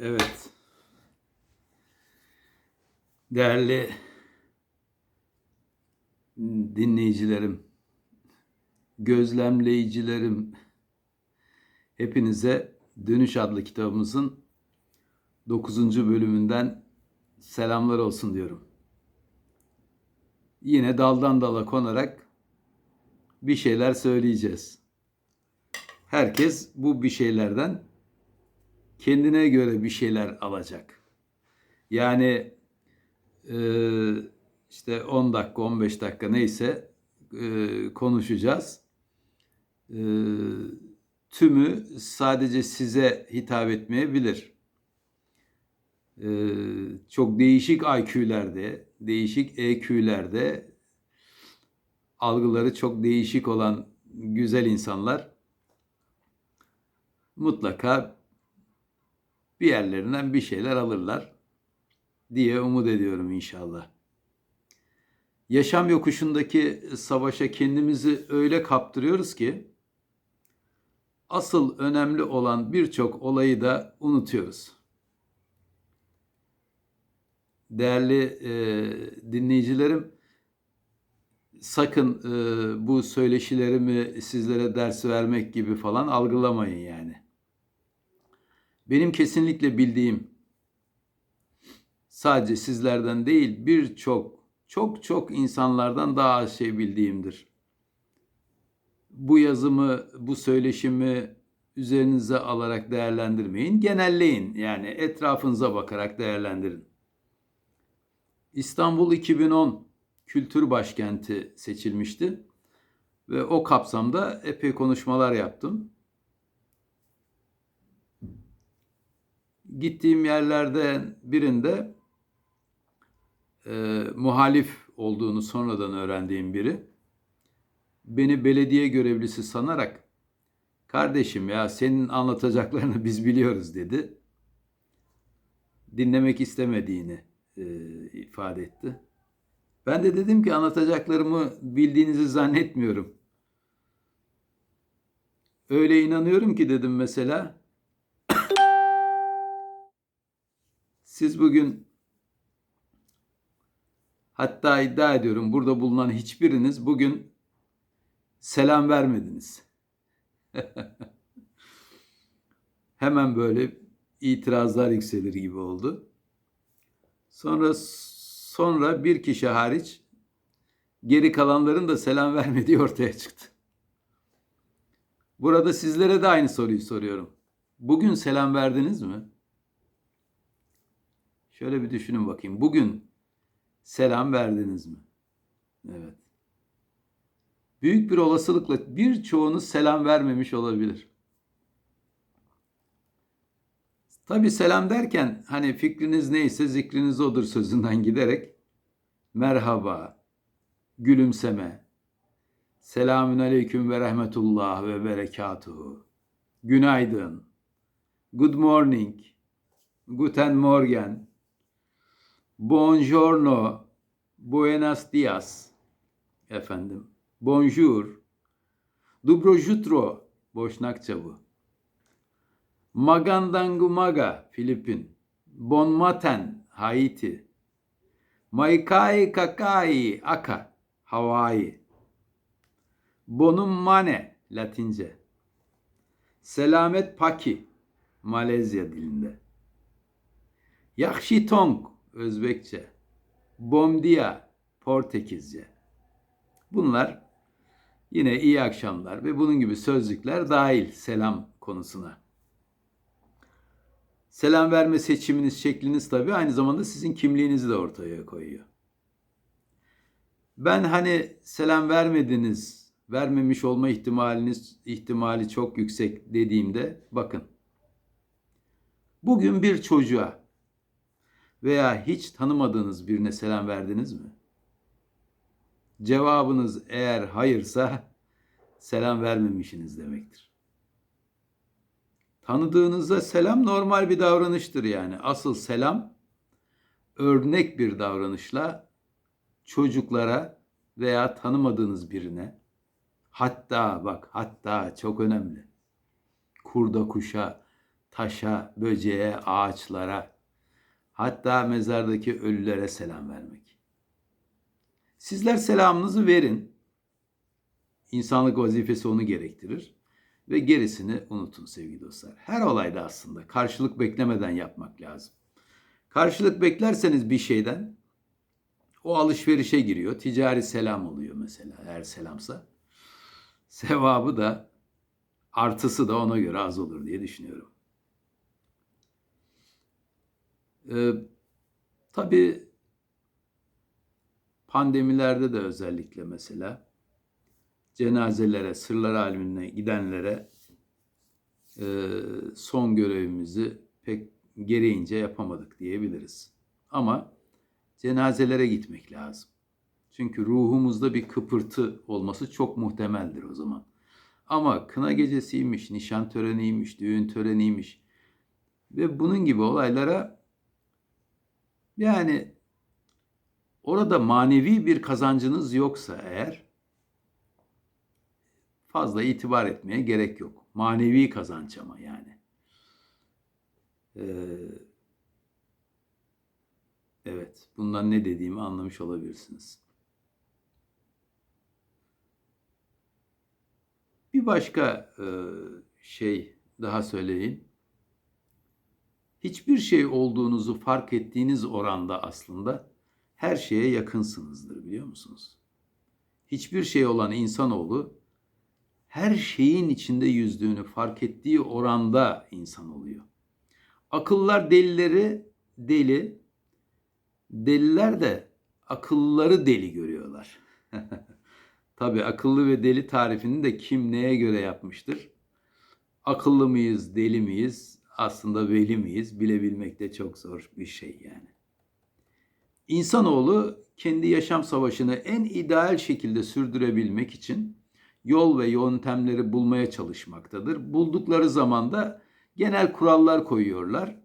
Evet. Değerli dinleyicilerim, gözlemleyicilerim, hepinize Dönüş adlı kitabımızın 9. bölümünden selamlar olsun diyorum. Yine daldan dala konarak bir şeyler söyleyeceğiz. Herkes bu bir şeylerden kendine göre bir şeyler alacak. Yani e, işte 10 dakika 15 dakika neyse e, konuşacağız. E, tümü sadece size hitap etmeyebilir. E, çok değişik IQ'lerde, değişik EQ'lerde algıları çok değişik olan güzel insanlar mutlaka bir yerlerinden bir şeyler alırlar diye umut ediyorum inşallah. Yaşam yokuşundaki savaşa kendimizi öyle kaptırıyoruz ki asıl önemli olan birçok olayı da unutuyoruz. Değerli e, dinleyicilerim, sakın e, bu söyleşilerimi sizlere ders vermek gibi falan algılamayın yani. Benim kesinlikle bildiğim sadece sizlerden değil birçok çok çok insanlardan daha az şey bildiğimdir. Bu yazımı, bu söyleşimi üzerinize alarak değerlendirmeyin. Genelleyin yani etrafınıza bakarak değerlendirin. İstanbul 2010 kültür başkenti seçilmişti ve o kapsamda epey konuşmalar yaptım. Gittiğim yerlerden birinde e, muhalif olduğunu sonradan öğrendiğim biri beni belediye görevlisi sanarak kardeşim ya senin anlatacaklarını biz biliyoruz dedi. Dinlemek istemediğini e, ifade etti. Ben de dedim ki anlatacaklarımı bildiğinizi zannetmiyorum. Öyle inanıyorum ki dedim mesela. Siz bugün hatta iddia ediyorum burada bulunan hiçbiriniz bugün selam vermediniz. Hemen böyle itirazlar yükselir gibi oldu. Sonra sonra bir kişi hariç geri kalanların da selam vermediği ortaya çıktı. Burada sizlere de aynı soruyu soruyorum. Bugün selam verdiniz mi? Şöyle bir düşünün bakayım. Bugün selam verdiniz mi? Evet. Büyük bir olasılıkla birçoğunuz selam vermemiş olabilir. Tabi selam derken hani fikriniz neyse zikriniz odur sözünden giderek merhaba, gülümseme, selamün aleyküm ve rahmetullah ve berekatuhu, günaydın, good morning, guten morgen, buongiorno, buenos dias, efendim, bonjour, dobro jutro, boşnakça bu. Magandangumaga, Filipin. Bon maten, Haiti. Maikai kakai, Aka, Hawaii. Bonum mane, Latince. Selamet paki, Malezya dilinde. Yakşitong, Özbekçe. Bomdia, Portekizce. Bunlar yine iyi akşamlar ve bunun gibi sözcükler dahil selam konusuna. Selam verme seçiminiz, şekliniz tabii aynı zamanda sizin kimliğinizi de ortaya koyuyor. Ben hani selam vermediniz, vermemiş olma ihtimaliniz ihtimali çok yüksek dediğimde bakın. Bugün bir çocuğa veya hiç tanımadığınız birine selam verdiniz mi? Cevabınız eğer hayırsa selam vermemişsiniz demektir. Tanıdığınızda selam normal bir davranıştır yani. Asıl selam örnek bir davranışla çocuklara veya tanımadığınız birine hatta bak hatta çok önemli. Kurda kuşa taşa, böceğe, ağaçlara, hatta mezardaki ölülere selam vermek. Sizler selamınızı verin. İnsanlık vazifesi onu gerektirir ve gerisini unutun sevgili dostlar. Her olayda aslında karşılık beklemeden yapmak lazım. Karşılık beklerseniz bir şeyden o alışverişe giriyor. Ticari selam oluyor mesela eğer selamsa. Sevabı da artısı da ona göre az olur diye düşünüyorum. Ee, tabii pandemilerde de özellikle mesela cenazelere, sırlar alemine gidenlere e, son görevimizi pek gereğince yapamadık diyebiliriz. Ama cenazelere gitmek lazım. Çünkü ruhumuzda bir kıpırtı olması çok muhtemeldir o zaman. Ama kına gecesiymiş, nişan töreniymiş, düğün töreniymiş ve bunun gibi olaylara yani orada manevi bir kazancınız yoksa eğer fazla itibar etmeye gerek yok. Manevi kazanç ama yani. Ee, evet, bundan ne dediğimi anlamış olabilirsiniz. Bir başka e, şey daha söyleyeyim. Hiçbir şey olduğunuzu fark ettiğiniz oranda aslında her şeye yakınsınızdır biliyor musunuz? Hiçbir şey olan insanoğlu her şeyin içinde yüzdüğünü fark ettiği oranda insan oluyor. Akıllar delileri deli, deliler de akılları deli görüyorlar. Tabi akıllı ve deli tarifini de kim neye göre yapmıştır? Akıllı mıyız, deli miyiz, aslında veli miyiz bilebilmek de çok zor bir şey yani. İnsanoğlu kendi yaşam savaşını en ideal şekilde sürdürebilmek için yol ve yöntemleri bulmaya çalışmaktadır. Buldukları zaman da genel kurallar koyuyorlar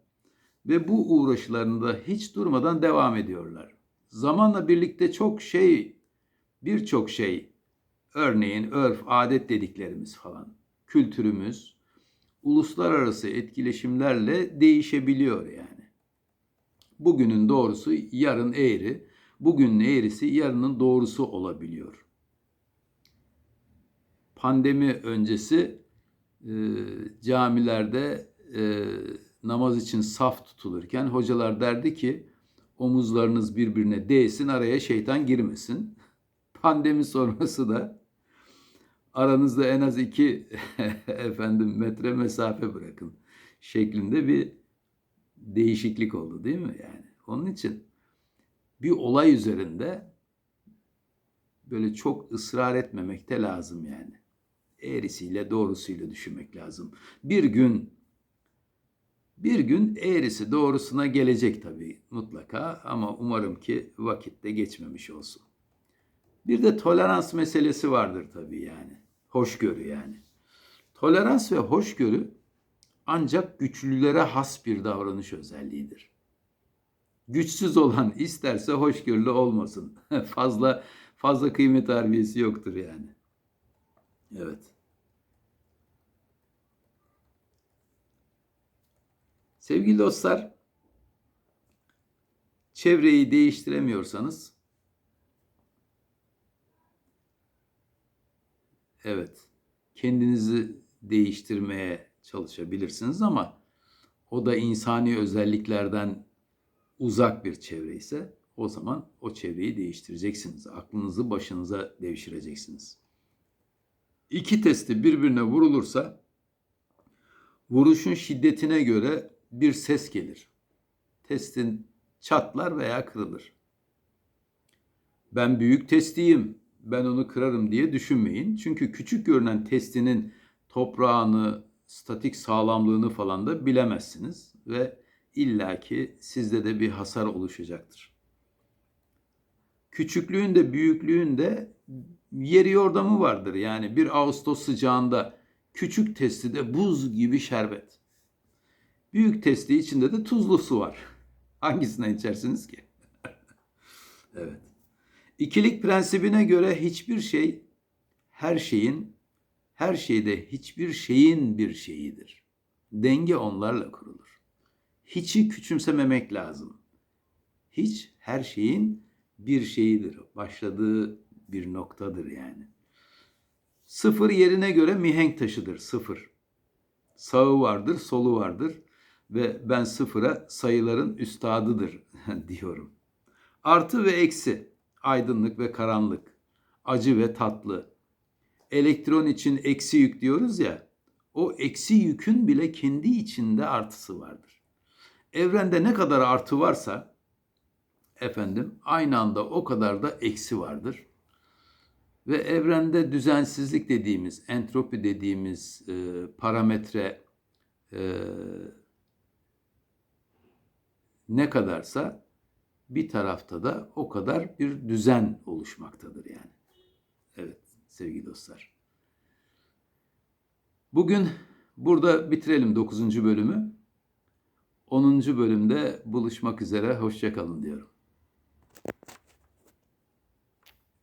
ve bu uğraşlarında hiç durmadan devam ediyorlar. Zamanla birlikte çok şey, birçok şey, örneğin örf, adet dediklerimiz falan, kültürümüz, uluslararası etkileşimlerle değişebiliyor yani. Bugünün doğrusu yarın eğri, bugünün eğrisi yarının doğrusu olabiliyor pandemi öncesi e, camilerde e, namaz için saf tutulurken hocalar derdi ki omuzlarınız birbirine değsin araya şeytan girmesin. Pandemi sonrası da aranızda en az iki efendim metre mesafe bırakın şeklinde bir değişiklik oldu değil mi yani? Onun için bir olay üzerinde böyle çok ısrar etmemekte lazım yani eğrisiyle doğrusuyla düşünmek lazım. Bir gün bir gün eğrisi doğrusuna gelecek tabii mutlaka ama umarım ki vakitte geçmemiş olsun. Bir de tolerans meselesi vardır tabii yani. Hoşgörü yani. Tolerans ve hoşgörü ancak güçlülere has bir davranış özelliğidir. Güçsüz olan isterse hoşgörülü olmasın. fazla fazla kıymet harbiyesi yoktur yani. Evet. Sevgili dostlar, çevreyi değiştiremiyorsanız evet, kendinizi değiştirmeye çalışabilirsiniz ama o da insani özelliklerden uzak bir çevre ise o zaman o çevreyi değiştireceksiniz. Aklınızı başınıza devşireceksiniz. İki testi birbirine vurulursa vuruşun şiddetine göre bir ses gelir. Testin çatlar veya kırılır. Ben büyük testiyim, ben onu kırarım diye düşünmeyin. Çünkü küçük görünen testinin toprağını, statik sağlamlığını falan da bilemezsiniz ve illaki sizde de bir hasar oluşacaktır. Küçüklüğün de büyüklüğün de yeri yordamı vardır. Yani bir Ağustos sıcağında küçük testi de buz gibi şerbet. Büyük testi içinde de tuzlu su var. Hangisinden içersiniz ki? evet. İkilik prensibine göre hiçbir şey her şeyin her şeyde hiçbir şeyin bir şeyidir. Denge onlarla kurulur. Hiçi küçümsememek lazım. Hiç her şeyin bir şeyidir. Başladığı bir noktadır yani. Sıfır yerine göre mihenk taşıdır. Sıfır. Sağı vardır, solu vardır ve ben sıfıra sayıların üstadıdır diyorum. Artı ve eksi, aydınlık ve karanlık, acı ve tatlı. Elektron için eksi yük diyoruz ya, o eksi yükün bile kendi içinde artısı vardır. Evrende ne kadar artı varsa, efendim aynı anda o kadar da eksi vardır. Ve evrende düzensizlik dediğimiz, entropi dediğimiz e, parametre e, ne kadarsa bir tarafta da o kadar bir düzen oluşmaktadır yani. Evet sevgili dostlar. Bugün burada bitirelim 9. bölümü. 10. bölümde buluşmak üzere. Hoşçakalın diyorum.